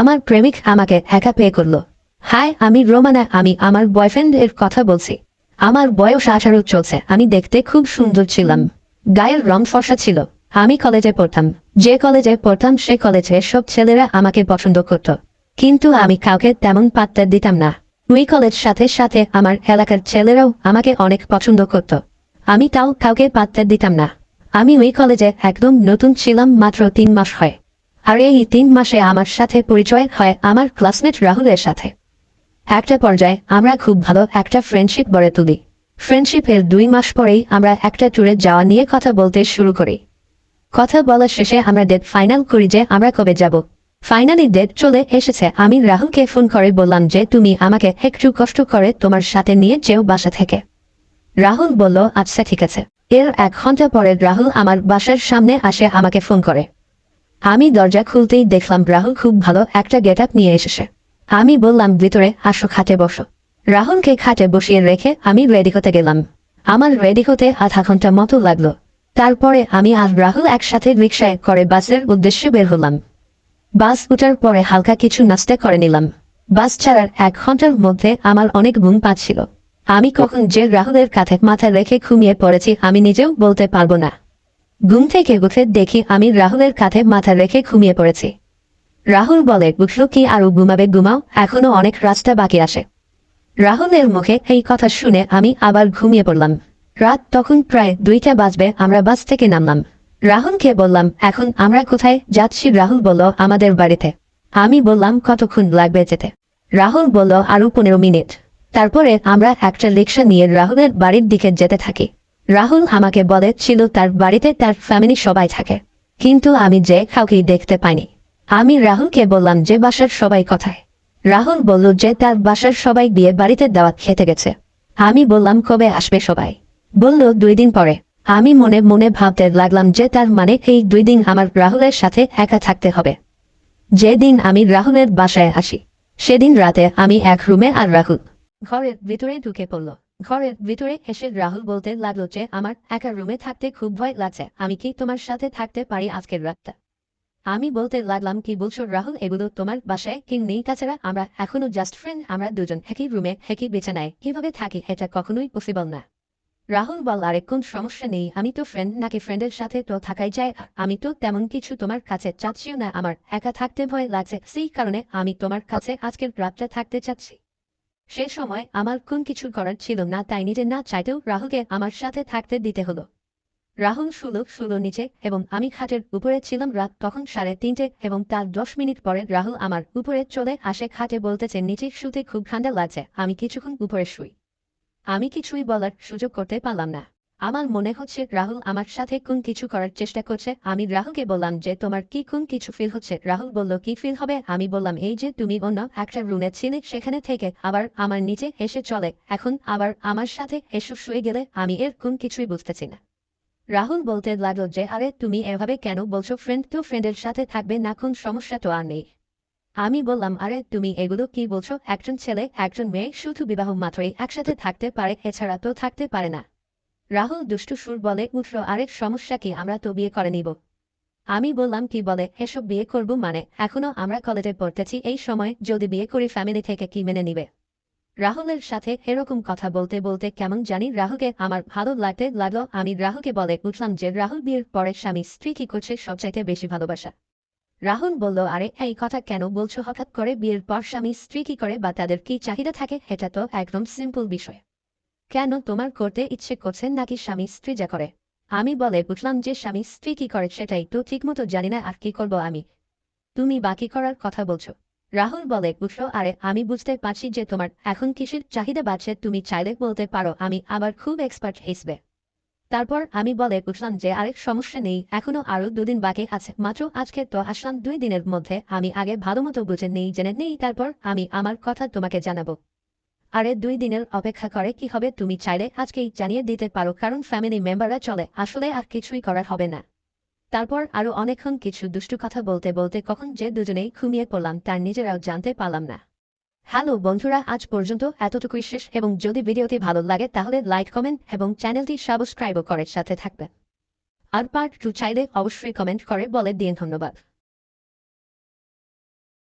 আমার প্রেমিক আমাকে একা পেয়ে করল। হাই, আমি রোমানা, আমি আমার বয়ফ্রেন্ড এর কথা বলছি। আমার বয়স আঠারো চলছে, আমি দেখতে খুব সুন্দর ছিলাম। গায়ের রং ফর্সা ছিল। আমি কলেজে পড়তাম। যে কলেজে পড়তাম, সে কলেজে সব ছেলেরা আমাকে পছন্দ করত। কিন্তু আমি কাউকে তেমন পাত্তা দিতাম না। ওই কলেজ সাথে সাথে আমার এলাকার ছেলেরাও আমাকে অনেক পছন্দ করত। আমি তাও কাউকে পাত্তা দিতাম না। আমি ওই কলেজে একদম নতুন ছিলাম মাত্র তিন মাস হয়। আর এই তিন মাসে আমার সাথে পরিচয় হয় আমার ক্লাসমেট রাহুলের সাথে। একটা পর্যায়ে আমরা খুব ভালো একটা ফ্রেন্ডশিপ গড়ে তুলি। ফ্রেন্ডশিপের দুই মাস পরেই আমরা একটা ট্যুরে যাওয়া নিয়ে কথা বলতে শুরু করি। কথা বলার শেষে আমরা ডেট ফাইনাল করি যে আমরা কবে যাব। ফাইনালি ডেট চলে এসেছে। আমি রাহুলকে ফোন করে বললাম যে তুমি আমাকে একটু কষ্ট করে তোমার সাথে নিয়ে যেও বাসা থেকে। রাহুল বলল আচ্ছা ঠিক আছে। এর এক ঘণ্টা পরে রাহুল আমার বাসার সামনে আসে আমাকে ফোন করে। আমি দরজা খুলতেই দেখলাম রাহুল খুব ভালো একটা গেট নিয়ে এসেছে। আমি বললাম, ভিতরে আসো, খাটে বসো। রাহুলকে খাটে বসিয়ে রেখে আমি রেডি হতে গেলাম। আমার রেডি হতে আধা ঘণ্টা মতো লাগল। তারপরে আমি আর রাহুল একসাথে রিক্সায় করে বাসের উদ্দেশ্যে বের হলাম। বাস উঠার পরে হালকা কিছু নাস্তা করে নিলাম। বাস ছাড়ার এক ঘণ্টার মধ্যে আমার অনেক ঘুম পাচ্ছিল। আমি কখন যে রাহুলের কাঁধে মাথা রেখে ঘুমিয়ে পড়েছি আমি নিজেও বলতে পারব না। ঘুম থেকে উঠে দেখি আমি রাহুলের কাঁধে মাথা রেখে ঘুমিয়ে পড়েছি। রাহুল বলে বুঝলো কি আরও ঘুমাবে? ঘুমাও, এখনও অনেক রাস্তা বাকি আসে রাহুলের মুখে এই কথা শুনে আমি আবার ঘুমিয়ে পড়লাম। রাত তখন প্রায় দুইটা বাজবে, আমরা বাস থেকে নামলাম। রাহুলকে বললাম, এখন আমরা কোথায় যাচ্ছি? রাহুল বলল, আমাদের বাড়িতে। আমি বললাম, কতক্ষণ লাগবে যেতে? রাহুল বলল, আরও পনেরো মিনিট। তারপরে আমরা একটা রিক্সা নিয়ে রাহুলের বাড়ির দিকে যেতে থাকি। রাহুল আমাকে বলে, ছিল তার বাড়িতে তার ফ্যামিলি সবাই থাকে। কিন্তু আমি যে কাউকেই দেখতে পাইনি। আমি রাহুলকে বললাম যে বাসার সবাই কথায়। রাহুল বলল যে তার বাসার সবাই বিয়ে বাড়িতে দাওয়াত খেতে গেছে। আমি বললাম, কবে আসবে সবাই? বলল, দুই দিন পরে। আমি মনে মনে ভাবতে লাগলাম যে তার মানে এই দুই দিন আমার রাহুলের সাথে একা থাকতে হবে। যেদিন আমি রাহুলের বাসায় আসি, সেদিন রাতে আমি এক রুমে আর রাহুল ঘরের ভিতরে ঢুকে পড়ল। ঘরের ভিতরে হেসে রাহুল বলতে লাগল যে, আমার একা রুমে থাকতে খুব ভয় লাগছে। আমি কি তোমার সাথে থাকতে পারি আজকের রাতটা? আমি বলতে লাগলাম, কি বলছো রাহুল? এগুলো তোমার বাসায় কি নেই? তাছাড়া আমরা এখনও জাস্ট ফ্রেন্ড আমরা দুজন। একই রুমে, একই বিছানায়। কীভাবে থাকি? এটা কখনোই পসিবল না। রাহুল বল, আরে, কোন সমস্যা নেই। আমি তো ফ্রেন্ড নাকি ফ্রেন্ডের সাথে তো থাকাই যায়? আমি তো তেমন কিছু তোমার কাছে চাচ্ছিও না। আমার একা থাকতে ভয় লাগছে। সেই কারণে আমি তোমার কাছে আজকের রাতটা থাকতে চাচ্ছি। সে সময় আমার কোন কিছু করার ছিল না, তাই নিজে না চাইতেও রাহুলকে আমার সাথে থাকতে দিতে হলো। রাহুল শুলো শুলো নিচে এবং আমি খাটের উপরে ছিলাম রাত তখন সাড়ে তিনটে এবং তার দশ মিনিট পরে রাহুল আমার উপরে চলে আসে খাটে বলতেছে, নিচে শুতে খুব ঠান্ডা লাগছে, আমি কিছুক্ষণ উপরে শুই। আমি কিছুই বলার সুযোগ করতে পারলাম না। আমার মনে হচ্ছে রাহুল আমার সাথে কোন কিছু করার চেষ্টা করছে। আমি রাহুলকে বললাম যে, তোমার কি কোন কিছু ফিল হচ্ছে? রাহুল বলল, কি ফিল হবে? আমি বললাম, এই যে তুমি অন্য একটা রুমে ছিলে, সেখানে থেকে আবার আমার নিচে এসে চলে। এখন আবার আমার সাথে এসে, শুয়ে গেলে আমি এর কোন কিছুই বুঝতেছি না। রাহুল বলতে লাগল যে, আরে, তুমি এভাবে কেন বলছো? ফ্রেন্ড তো ফ্রেন্ডের সাথে থাকবে না, কোন সমস্যা তো আর নেই। আমি বললাম, আরে, তুমি এগুলো কি বলছো? একজন ছেলে, একজন মেয়ে, শুধু বিবাহ মাত্রই একসাথে থাকতে পারে, এছাড়া তো থাকতে পারে না। রাহুল দুষ্টু সুর বলে উঠল আরেক সমস্যা কি, আমরা তো বিয়ে করে নিব। আমি বললাম, কি বলে, এসব বিয়ে করব মানে এখনও আমরা কলেজে পড়তেছি, এই সময় যদি বিয়ে করি ফ্যামিলি থেকে কি মেনে নিবে? রাহুলের সাথে এরকম কথা বলতে বলতে কেমন জানি রাহুকে আমার ভালো লাগতে লাগল, আমি রাহুকে বলে উঠলাম যে, রাহুল বিয়ের পরে স্বামী স্ত্রী কি করছে, সবচাইতে বেশি ভালোবাসা? রাহুল বলল, আরে, এই কথা কেন বলছো, হঠাৎ করে বিয়ের পর স্বামী স্ত্রী কি করে বা তাদের কি চাহিদা থাকে, এটা তো একদম সিম্পল বিষয়। কেন তোমার করতে ইচ্ছে করছে নাকি স্বামী স্ত্রী যা করে? আমি বলে বুঝলাম যে স্বামী স্ত্রী কি করে সেটাই তো ঠিকমতো জানি না আর কি করব আমি। তুমি বাকি করার কথা বলছো। রাহুল বলে বুঝলো আরে, আমি বুঝতে পারছি যে তোমার এখন কিসের চাহিদা বাড়ছে, তুমি চাইলে বলতে পারো, আমি আবার খুব এক্সপার্ট হিসবে। তারপর আমি বলে বুঝলাম যে আরেক সমস্যা নেই, এখনও আরও দুদিন বাকি আছে, মাত্র আজকে তো আসলাম দুই দিনের মধ্যে, আমি আগে ভালো মতো বুঝে নেই, জেনে নেই, তারপর আমি আমার কথা তোমাকে জানাব। আরে দুই দিনের অপেক্ষা করে কি হবে তুমি চাইলে আজকেই জানিয়ে দিতে পারো, কারণ ফ্যামিলি মেম্বাররা চলে। আসলে আর কিছুই করার হবে না। তারপর আরও অনেকক্ষণ কিছু দুষ্টু কথা বলতে বলতে কখন যে দুজনেই ঘুমিয়ে পড়লাম তার নিজেরাও জানতে পারলাম না। হ্যালো বন্ধুরা, আজ পর্যন্ত এতটুকুই শেষ, এবং যদি ভিডিওটি ভালো লাগে তাহলে লাইক, কমেন্ট, এবং চ্যানেলটি সাবস্ক্রাইবও করে সাথে থাকবেন। আর পার্ট টু চাইলে অবশ্যই কমেন্ট করে বলে দিন ধন্যবাদ।